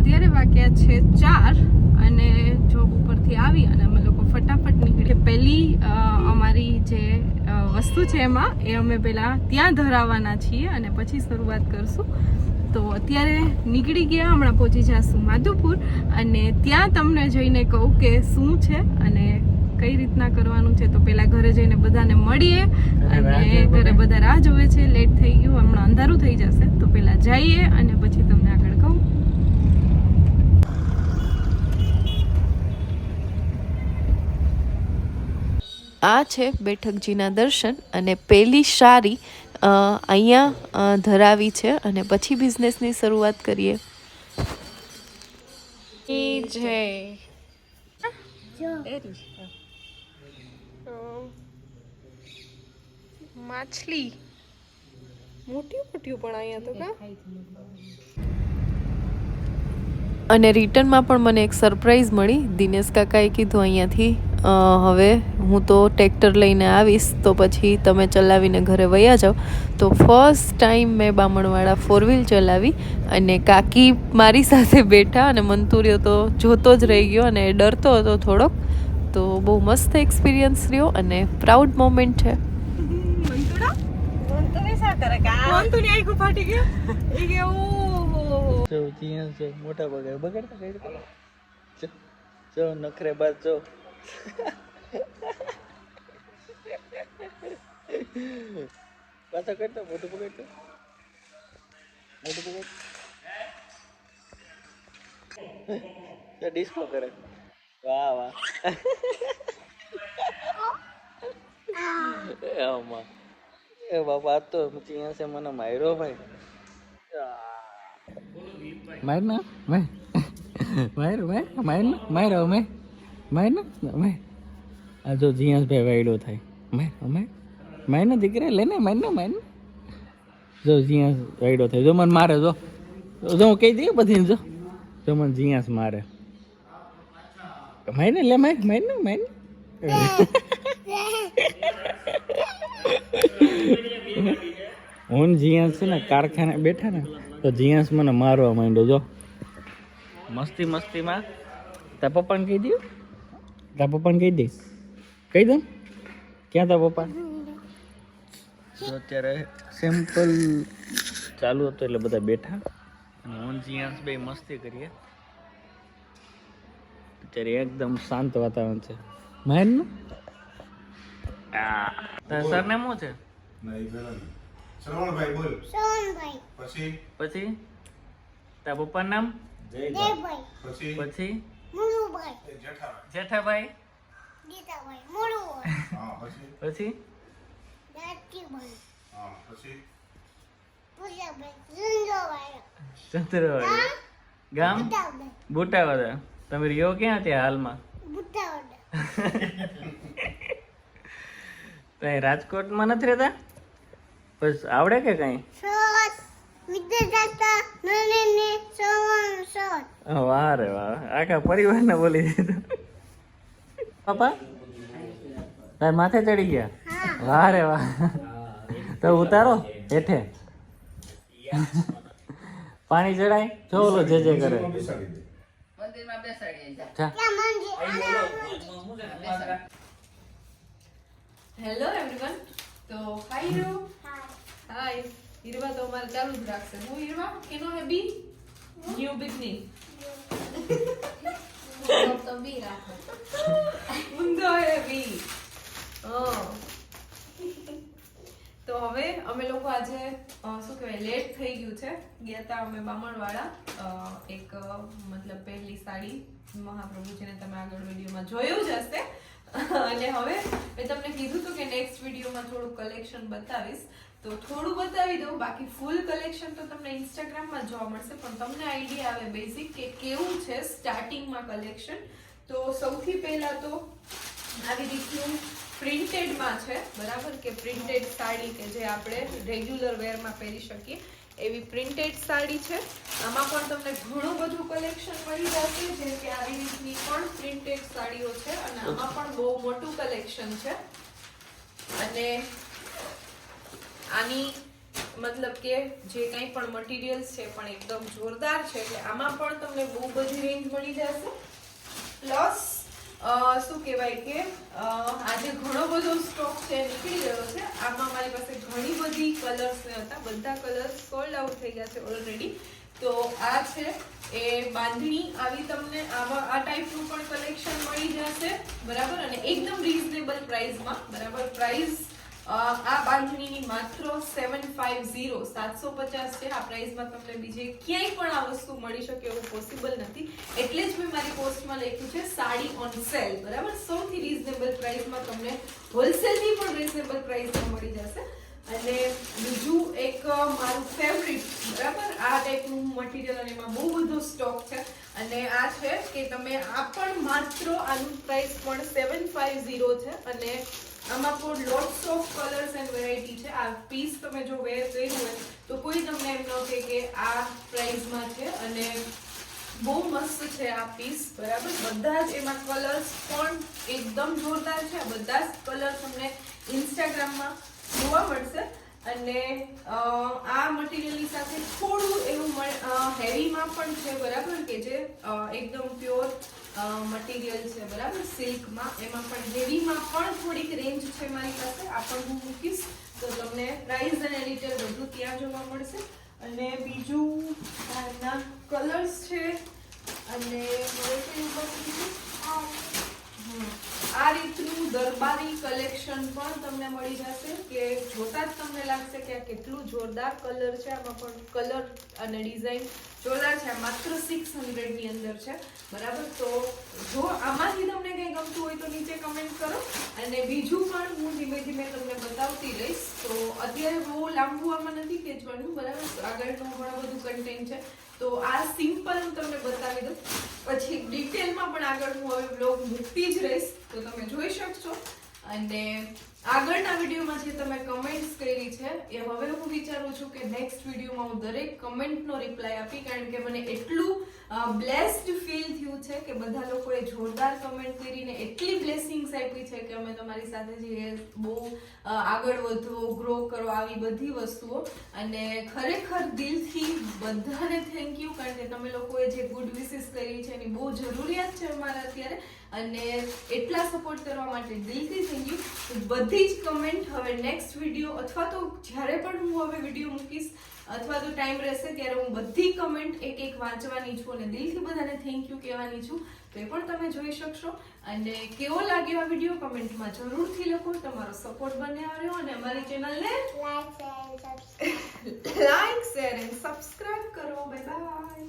અત્યારે વાગ્યા છે ચાર અને જોબ ઉપરથી આવી અને અમે લોકો ફટાફટ નીકળી પહેલી અમારી જે વસ્તુ છે એમાં એ અમે પહેલાં ત્યાં ધરાવવાના છીએ અને પછી શરૂઆત કરશું. તો અત્યારે નીકળી ગયા હમણાં પહોંચી જશું માધુપુર અને ત્યાં તમને જઈને કહું કે શું છે અને કઈ રીતના કરવાનું છે. તો પહેલાં ઘરે જઈને બધાને મળીએ અને ઘરે બધા. રાહ જોવે છે. લેટ થઈ ગયું હમણાં અંધારું થઈ જશે. તો પહેલાં જઈએ અને પછી તમને આગળ કહું. આ છે બેઠકજીના દર્શન અને પેલી સારી અહીંયા ધરાવી છે અને પછી બિઝનેસની શરૂઆત કરીએ. માછલી. મોટી મોટી પણ અહીંયા તો કા? અને રિટર્નમાં પણ મને એક સરપ્રાઈઝ મળી. દિનેશ કાકાએ કીધું અહીંયાથી હવે હું તો ટ્રેક્ટર લઈને આવીશ તો પછી તમે ચલાવીને ઘરે વયા જાઓ. તો ફર્સ્ટ ટાઈમ મેં બામણવાળા ફોર વ્હીલ ચલાવી અને કાકી મારી સાથે બેઠા અને મંતુરિયો તો જોતો જ રહી ગયો અને ડરતો હતો થોડોક. તો બહુ મસ્ત એક્સપિરિયન્સ રહ્યો અને પ્રાઉડ મોમેન્ટ છે. મોટા બગાડ બગાડતા નખરે બાદ જો. પાછા કરતા મોટું પકડતો મોટું પકડ ડિસ્કો કરે વાહ વાહ આમાં એ બાપા તો અહીંયા છે મને માર્યો ભાઈ માર ના માર માર માર માર માર અમે માર ના આ જો જીયાસભાઈ વાયડો થાય. માર અમે માર ના દીકરા, લે ને માર માર જો જીયાસ વાયડો થાય. જો મને મારે, જો. જો હું કહી દઈએ પછી જો. જો મને જીયાસ મારે. માર લે માર માર ના માર હું જીયાસ છે ને કારખાને બેઠા ને, તો જીયાસ મને મારવા માંડ્યો, જો. મસ્તી, મસ્તીમાં. તાર પપ્પાને કહી દઉં તાર પપ્પાને કહી દઈશ કહી દઉં ક્યાં તારા પપ્પા? તો અત્યારે સેમ્પલ ચાલુ હતું એટલે બધા બેઠા. અને હું બે મસ્તી કરીએ. અત્યારે એકદમ શાંત વાતાવરણ છે. માયન સર ને શું છે? શ્રવણભાઈ બોલ. પછી? પછી? તારા પપ્પાનું નામ? પછી? પછી? જેઠાભાઈ. હા પછી? પછી? હા પછી? ચંદ્રવાડી ગામ? બુટાવાડા. તમે રહ્યો ક્યાં ત્યાં હાલમાં? તઈ રાજકોટમાં નથી રહેતા? બસ આવડે કે કઈ? વાહ રે વાહ. આખા પરિવારને બોલી દીધું. પાપા? તાર માથે ચડી ગયા? વાહ રે વાહ. તો ઉતારો હેઠે. પાણી ચડાય? જો ઓલો જે જે કરે. હેલો એવરીવન તો હાય હાય હીરવા તો અમારે ચાલુ જ રાખશે. હું હીરવા? એનો હે બી? New beginning. ઊંધો હે બી. તો હવે અમે લોકો આજે શું કહેવાય, લેટ થઈ ગયું છે. ગયા હતા અમે બામણવાળા એક મતલબ પહેલી સાડી મહાપ્રભુજીને તમે આગળ વિડીયોમાં જોયું જ હશે. અને હવે મેં તમને કીધું હતું કે નેક્સ્ટ વિડીયોમાં થોડું કલેક્શન બતાવીશ. તો થોડું બતાવી દઉં. બાકી ફૂલ કલેક્શન તો તમને ઇન્સ્ટાગ્રામમાં જોવા મળશે, પણ તમને આઈડિયા આવે બેઝિક કે કેવું છે સ્ટાર્ટિંગમાં કલેક્શન તો સૌથી પહેલા તો આવી રીતનું પ્રિન્ટેડમાં છે, બરાબર? કે પ્રિન્ટેડ સાડી કે જે આપણે રેગ્યુલર વેરમાં પહેરી શકીએ, એવી પ્રિન્ટેડ સાડી છે. આમાં પણ તમને ઘણું બધું કલેક્શન મળી જશે, જેમ કે આવી રીતની પણ પ્રિન્ટેડ સાડીઓ છે, અને આમાં પણ બહુ મોટું કલેક્શન છે. અને આની મતલબ કે જે કંઈ પણ મટીરિયલ્સ છે પણ એકદમ જોરદાર છે, એટલે આમાં પણ તમને બહુ બધી રેન્જ મળી જશે. પ્લસ શું કહેવાય કે આજે ઘણો બધો સ્ટોક છે, નીકળી ગયો છે. આમાં મારી પાસે ઘણી બધી કલર્સ હતા. બધા કલર્સ સોલ્ડ આઉટ થઈ ગયા છે ઓલરેડી તો આ છે એ બાંધણી. આવી તમને આવા આ ટાઈપનું પણ કલેક્શન મળી જશે. બરાબર? અને એકદમ રીઝનેબલ પ્રાઇસમાં બરાબર? પ્રાઇસ આ બાંધણીની માત્ર સેવન ફાઇવ ઝીરો સાતસો પચાસ છે. આ પ્રાઇસમાં તમને બીજે ક્યાંય પણ આ વસ્તુ મળી શકે એવું પોસિબલ નથી. એટલે જ મેં મારી પોસ્ટમાં લખ્યું છે, સાડી ઓન સેલ બરાબર? સૌથી રીઝનેબલ પ્રાઇસમાં તમને હોલસેલની પણ રીઝનેબલ પ્રાઇસમાં મળી જશે. અને બીજું એક મારું ફેવરિટ બરાબર? આ ટાઈપનું મટીરિયલ અને એમાં બહુ બધો સ્ટોક છે. અને આ છે કે તમે આ પણ માત્ર આનું પ્રાઇસ પણ સેવન ફાઇવ ઝીરો છે. અને આમાં પણ lots of colours and variety છે. આ પીસ તમે જો વેર કર્યું હોય, તો કોઈ તમને એમ ન કહે કે આ પ્રાઇસમાં છે અને બહુ મસ્ત છે આ પીસ બરાબર? બધા જ એમાં કલર્સ પણ એકદમ જોરદાર છે. બધા જ કલર તમને ઇન્સ્ટાગ્રામમાં જોવા મળશે. અને આ મટીરિયલની સાથે થોડું એવું હેવીમાં પણ છે, બરાબર? કે જે એકદમ પ્યોર મટીરિયલ છે, બરાબર? સિલ્કમાં એમાં પણ હેવીમાં પણ થોડીક રેન્જ છે મારી પાસે. આ પણ હું મૂકીશ. તો તમને પ્રાઇસ અને રિટેલ બધું ત્યાં જોવા મળશે. અને બીજું આના કલર્સ છે. અને હવે કયું બાકી છે? હમ. આ રીતનું દરબારી કલેક્શન પણ તમને મળી જશે કે જોતા જ તમને લાગશે કે આ કેટલું જોરદાર કલર છે. આમાં પણ કલર અને ડિઝાઇન જોરદાર છે. માત્ર સિક્સની અંદર છે. બરાબર? તો જો આમાંથી તમને કંઈ ગમતું હોય તો નીચે કમેન્ટ કરો. અને બીજું પણ હું ધીમે ધીમે તમને બતાવતી રહીશ. તો અત્યારે બહુ લાંબુ આમાં નથી ખેંચવાનું. બરાબર? આગળનું ઘણું બધું કન્ટેન્ટ છે. તો આ સિમ્પલ હું તમને બતાવી દઉં. પછી ડિટેલમાં પણ આગળ હું હવે બ્લોગ મૂકતી જ રહીશ. તો તમે જોઈ શકશો. અને આગળના વિડીયોમાં જે તમે કમેન્ટ્સ કરી છે, એ હવે હું વિચારું છું કે નેક્સ્ટ વિડીયોમાં હું દરેક કમેન્ટનો રિપ્લાય આપી, કારણ કે મને એટલું બ્લેસ્ડ ફીલ થયું છે કે બધા લોકોએ જોરદાર કમેન્ટ કરીને એટલી બ્લેસિંગ્સ આપી છે કે અમે તમારી સાથે જે બહુ આગળ વધો ગ્રો કરો, આવી બધી વસ્તુઓ. અને ખરેખર દિલથી બધાને થેન્ક યુ કારણ કે તમે લોકોએ જે ગુડ વિશિસ કરી છે એની બહુ જરૂરિયાત છે અમારા અત્યારે. અને એટલા સપોર્ટ કરવા માટે દિલથી થેન્ક યુ બધી બધી જ કમેન્ટ હવે નેક્સ્ટ વીડિયો અથવા તો જ્યારે પણ હું હવે વીડિયો મૂકીશ અથવા તો ટાઈમ રહેશે ત્યારે હું બધી કમેન્ટ એક એક વાંચવાની છું અને દિલથી બધાને થેન્ક યુ કહેવાની છું. તો એ પણ તમે જોઈ શકશો. અને કેવો લાગ્યો આ વીડિયો કમેન્ટમાં જરૂરથી લખો. તમારો સપોર્ટ બને આવ્યો અને અમારી ચેનલને લાઈક શેર એન્ડ સબસ્ક્રાઇબ કરો. Bye bye